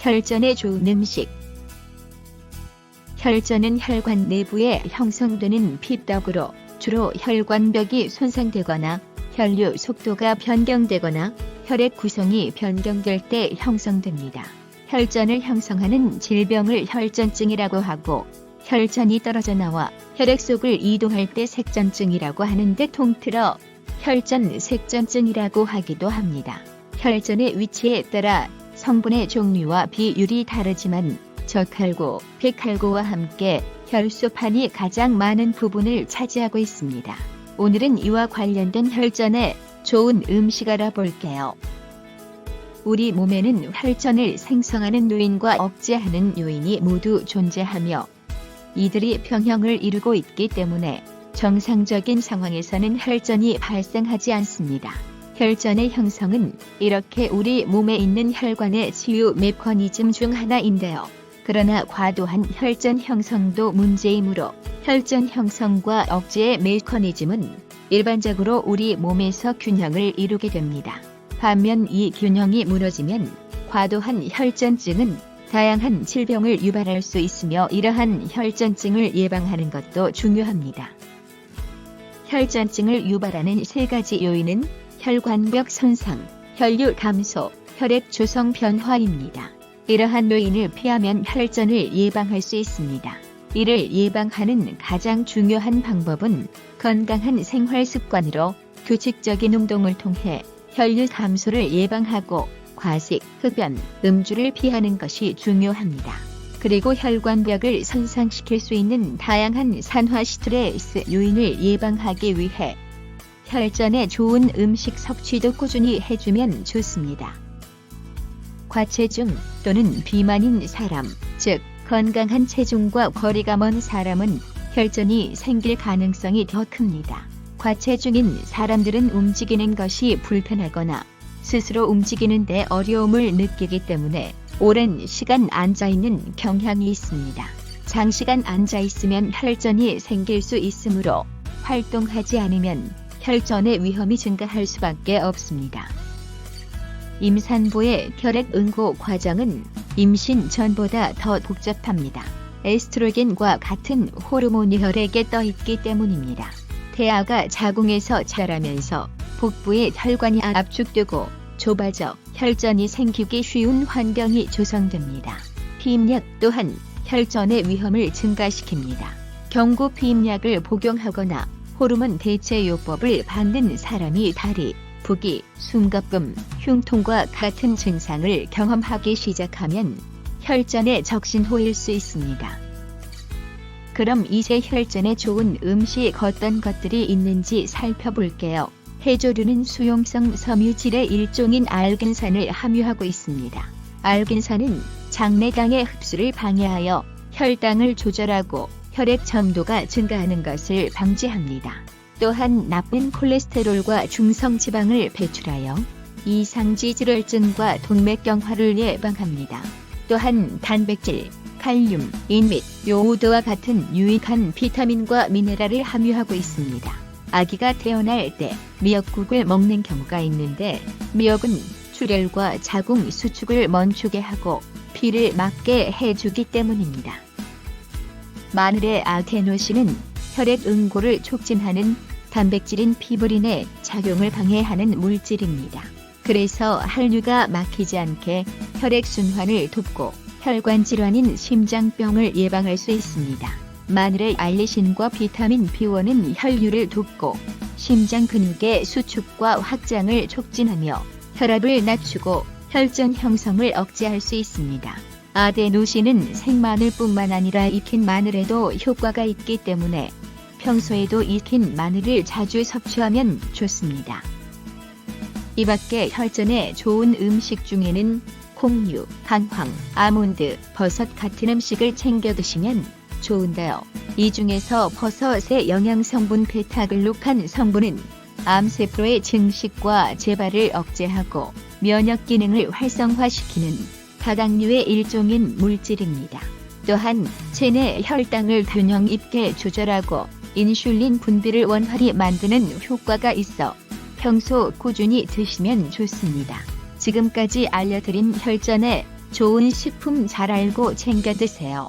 혈전에 좋은 음식. 혈전은 혈관 내부에 형성되는 피떡으로 주로 혈관벽이 손상되거나 혈류 속도가 변경되거나 혈액 구성이 변경될 때 형성됩니다. 혈전을 형성하는 질병을 혈전증이라고 하고 혈전이 떨어져 나와 혈액 속을 이동할 때 색전증이라고 하는데 통틀어 혈전 색전증이라고 하기도 합니다. 혈전의 위치에 따라 성분의 종류와 비율이 다르지만 적혈구, 백혈구와 함께 혈소판이 가장 많은 부분을 차지하고 있습니다. 오늘은 이와 관련된 혈전에 좋은 음식 알아볼게요. 우리 몸에는 혈전을 생성하는 요인과 억제하는 요인이 모두 존재하며 이들이 평형을 이루고 있기 때문에 정상적인 상황에서는 혈전이 발생하지 않습니다. 혈전의 형성은 이렇게 우리 몸에 있는 혈관의 치유 메커니즘 중 하나인데요. 그러나 과도한 혈전 형성도 문제이므로 혈전 형성과 억제의 메커니즘은 일반적으로 우리 몸에서 균형을 이루게 됩니다. 반면 이 균형이 무너지면 과도한 혈전증은 다양한 질병을 유발할 수 있으며 이러한 혈전증을 예방하는 것도 중요합니다. 혈전증을 유발하는 세 가지 요인은 혈관벽 손상, 혈류 감소, 혈액 조성 변화입니다. 이러한 요인을 피하면 혈전을 예방할 수 있습니다. 이를 예방하는 가장 중요한 방법은 건강한 생활 습관으로 규칙적인 운동을 통해 혈류 감소를 예방하고 과식, 흡연, 음주를 피하는 것이 중요합니다. 그리고 혈관벽을 손상시킬 수 있는 다양한 산화 스트레스 요인을 예방하기 위해 혈전에 좋은 음식 섭취도 꾸준히 해주면 좋습니다. 과체중 또는 비만인 사람, 즉 건강한 체중과 거리가 먼 사람은 혈전이 생길 가능성이 더 큽니다. 과체중인 사람들은 움직이는 것이 불편하거나 스스로 움직이는데 어려움을 느끼기 때문에 오랜 시간 앉아 있는 경향이 있습니다. 장시간 앉아 있으면 혈전이 생길 수 있으므로 활동하지 않으면 혈전의 위험이 증가할 수밖에 없습니다. 임산부의 혈액 응고 과정은 임신 전보다 더 복잡합니다. 에스트로겐과 같은 호르몬이 혈액에 떠 있기 때문입니다. 태아가 자궁에서 자라면서 복부의 혈관이 압축되고 좁아져 혈전이 생기기 쉬운 환경이 조성됩니다. 피임약 또한 혈전의 위험을 증가시킵니다. 경구 피임약을 복용하거나 호르몬 대체 요법을 받는 사람이 다리, 부기, 숨가쁨, 흉통과 같은 증상을 경험하기 시작하면 혈전에 적신호일 수 있습니다. 그럼 이제 혈전에 좋은 음식 어떤 것들이 있는지 살펴볼게요. 해조류는 수용성 섬유질의 일종인 알근산을 함유하고 있습니다. 알근산은 장내당의 흡수를 방해하여 혈당을 조절하고 혈액 점도가 증가하는 것을 방지합니다. 또한 나쁜 콜레스테롤과 중성 지방을 배출하여 이상지질혈증과 동맥경화를 예방합니다. 또한 단백질, 칼륨, 인및 요오드와 같은 유익한 비타민과 미네랄을 함유하고 있습니다. 아기가 태어날 때 미역국을 먹는 경우가 있는데 미역은 출혈과 자궁 수축을 멈추게 하고 피를 막게 해주기 때문입니다. 마늘의 아테노신은 혈액 응고를 촉진하는 단백질인 피브린의 작용을 방해하는 물질입니다. 그래서 한류가 막히지 않게 혈액 순환을 돕고 혈관 질환인 심장병을 예방할 수 있습니다. 마늘의 알리신과 비타민 B1은 혈류를 돕고 심장 근육의 수축과 확장을 촉진하며 혈압을 낮추고 혈전 형성을 억제할 수 있습니다. 아데노신은 생마늘뿐만 아니라 익힌 마늘에도 효과가 있기 때문에 평소에도 익힌 마늘을 자주 섭취하면 좋습니다. 이 밖에 혈전에 좋은 음식 중에는 콩류, 강황, 아몬드, 버섯 같은 음식을 챙겨 드시면 좋은데요. 이 중에서 버섯의 영양 성분 베타글루칸 성분은 암세포의 증식과 재발을 억제하고 면역 기능을 활성화시키는 다당류의 일종인 물질입니다. 또한 체내 혈당을 균형 있게 조절하고 인슐린 분비를 원활히 만드는 효과가 있어 평소 꾸준히 드시면 좋습니다. 지금까지 알려드린 혈전에 좋은 식품 잘 알고 챙겨 드세요.